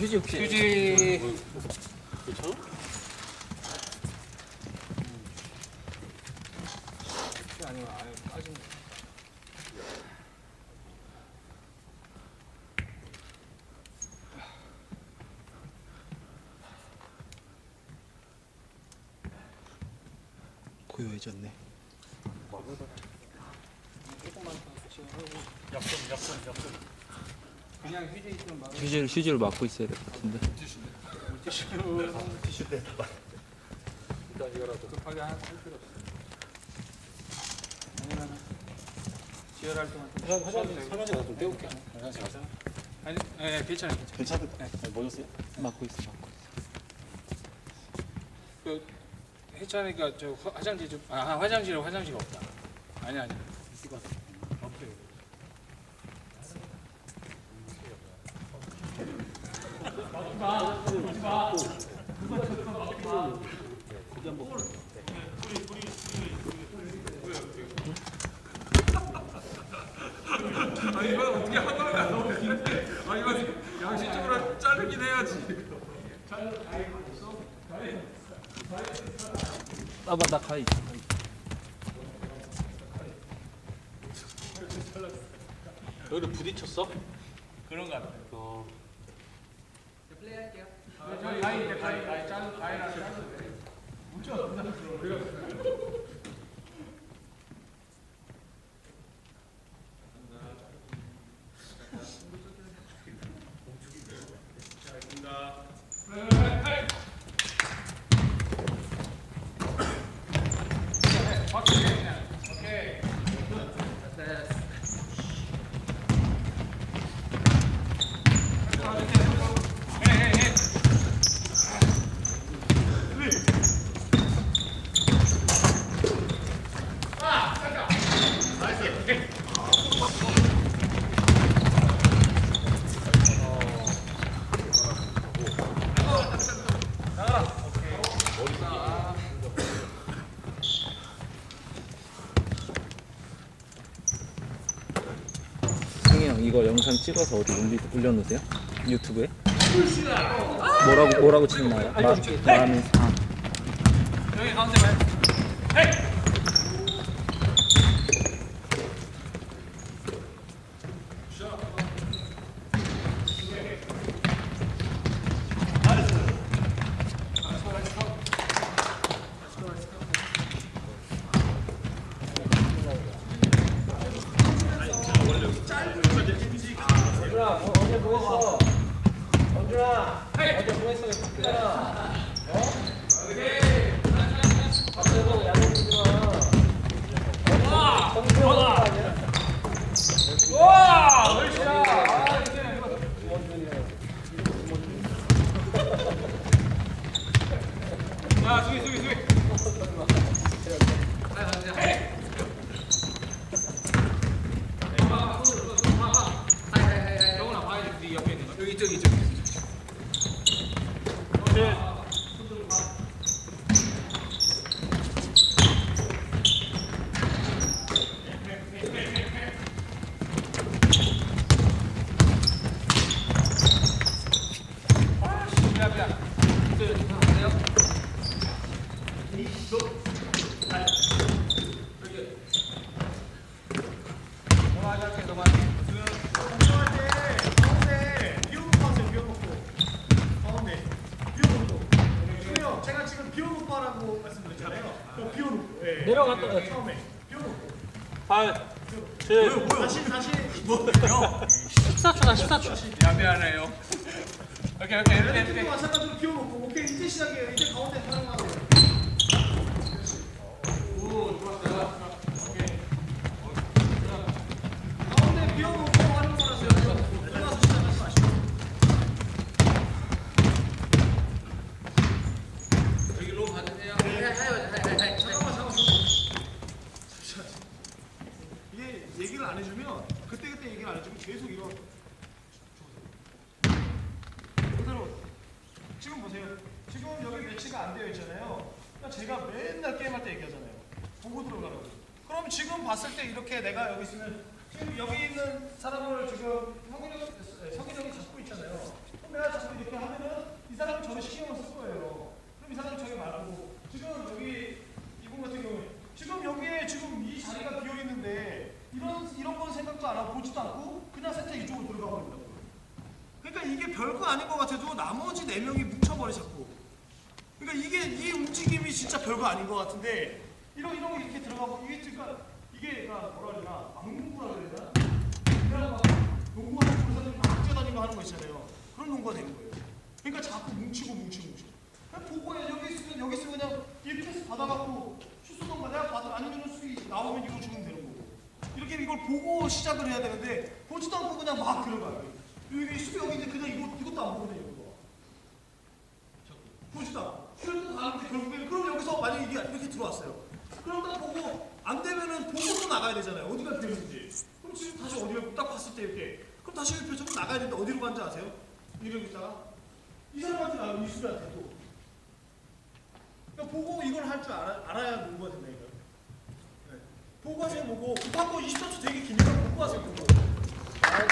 휴지 혹시 휴지 괜찮아? 아니면 아예 빠진 거. 고요해졌네. 조금만 더 지원하고 약속 약속 약속 그냥 휴지 좀 막아. 휴지를 휴지를 막고 있어야 될 것 같은데. 티슈 티슈 내다가 일단 이거라도 급하게 할 필요 없어. 아니면 지혈할 동안 좀 화장- 화장실 화장실 가서 좀 떼올게 화장실 가서 되고. 아니, 예, 괜찮아요. 괜찮아요. 괜찮아? 네. 뭐였어요? 막고 있어. 막고 있어. 그 해찬이가 저 화- 화장실 좀 아, 화장실에 화장실 없다. 아니 아니. 이거 없어요 아니 이건 어떻게 하다가 너무 웃긴데. 아 이건 양심적으로 자르긴 해야지. 아 맞다 가위. 가위. 여기를 부딪혔어? 그런 거 같아요. 어 저희 가위 이제 가위 가위 자르 가위랑 자르. 승희 형 이거 영상 찍어서 어디 올리, 올려놓으세요? 유튜브에? 뭐라고 뭐라고 치는? 마, 마음이 아. 여기 가운데 말. 야 수비 수비 수비. 영훈아 봐야지 네 옆에 있는 거. 여기 이쪽 이쪽. 미안 미안. 너만 할게 너만. 제가 지금 비오노파라고 말씀드렸잖아요. 그 비오노. 예. 내려갔다. 처음에 비오노. 8, 7, 다시 다시 뭐 14초다 14초. 미안 미안해요. 오케이 오케이 이렇게 도 이렇게. 마찬가지로 비워놓고 오케이 이제 시작이에요. 이제 가운데 사용하세요. 가운데 비워놓고 이렇게 내가 여기 있으면 지금 여기 있는 사람을 지금 성희정이 성희정이 잡고 있잖아요. 그럼 내가 자꾸 이렇게 하면은 이 사람은 저를 신경을 쓸 거예요. 그럼 이 사람 저기 말고 지금 여기 이분 같은 경우에 지금 여기에 지금 이 자리가 비어 있는데 이런 이런 건 생각도 안 하고 보지도 않고 그냥 살짝 이쪽으로 돌아가고 있다고. 그러니까 이게 별거 아닌 것 같아도 나머지 네 명이 뭉쳐버려 자꾸. 그러니까 이게 이 움직임이 진짜 별거 아닌 것 같은데 이런 이런 이렇게 들어가고 이게 그러니까 이게 그러니까 뭐라 그러나 막농구라 그래야 되나? 그냥 막 농구하는 선수들이 막 뛰어다니고 하는 거 있잖아요. 그런 농구가 되는 거예요. 그러니까 자꾸 뭉치고 뭉치고 뭉치고. 그냥 보고 여기 있으면 여기 있으면 그냥 이 패스 받아갖고 슛 쏘던가 내가 받아 아니면 수비 나오면 이거 주면 되는 거고. 이렇게 이걸 보고 시작을 해야 되는데 보지도 않고 그냥 막 들어가요. 여기 수비 여기 있는데 그냥 이거 이것도 안 보거든요. 이거. 보시다. 슛도 가는데 결국에 그럼 여기서 만약 이게 이렇게 들어왔어요. 그럼 딱 보고 안 되면은 보고도 나가야 되잖아요. 어디가 되는지. 그럼 지금 다시 어디를 딱 봤을 때 이렇게 그럼 다시 이렇게 좀 나가야 되는데 어디로 간지 아세요? 이러고 있다가 이 사람한테 나가고 이 수비한테 또. 그러니까 보고 이걸 할 줄 알아, 알아야 농구가 된다니까요. 네. 보고 하세요 보고 급한 거 20초 되게 기니까 보고 하세요 보고. 한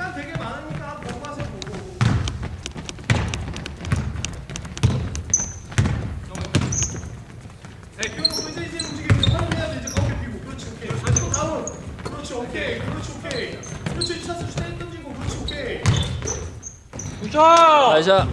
시간 되게 많으니까 보고 하세요 보고. 네, 그리고 이제 이제 움직이면 활용해야 돼 이제 가운데 비고 그렇지 오케이. 또 다운. 그렇지 오케이. 그렇지 오케이. 그렇지 이 차수 때 던지고 그렇지 오케이. 부셔. 나이샤.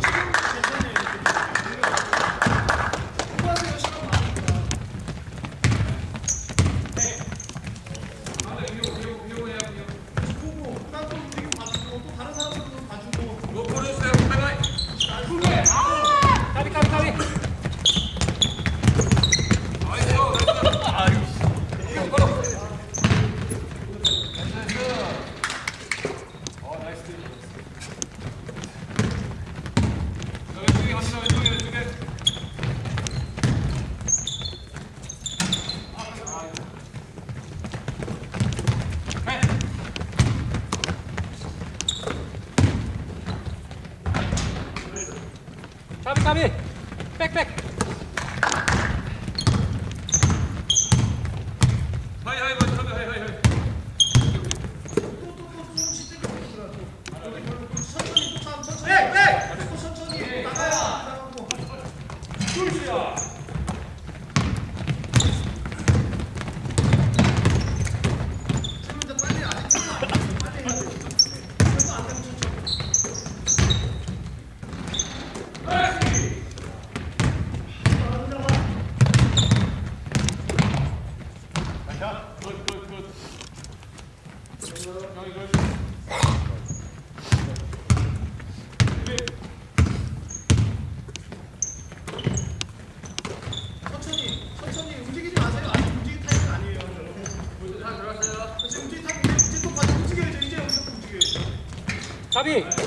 까비 까비. 백백. 천천히 참 천천히. 네, 네. 또 천천히 나가야 나가고. 둘이야. 지금 이제 빨리 아직 끝나 안 됐어. 빨리 해야 돼. 그래서 안 되면 천천히. 천천히 천천히 움직이지 마세요. 아직 움직일 타이밍 아니에요. 다 들어갔어요. 지금 움직일 타이밍 이제 또 같이 움직여야죠. 이제 여기서 또 움직여야죠. 까비.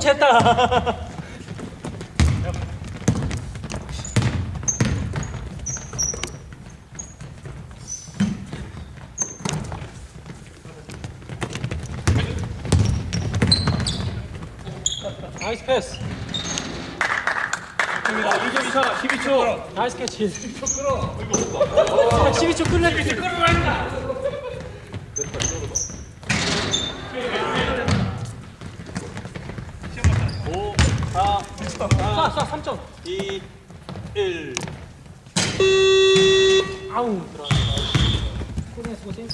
쳤다. 나이스 패스. 됩니다. 2점 12초. 나이스 12초 끌어. 12초 끌래. 12초 끌어. 쏴, 쏴, 3점. 2, 1. 아우, 들어간다. 코리아 수고, 쌤.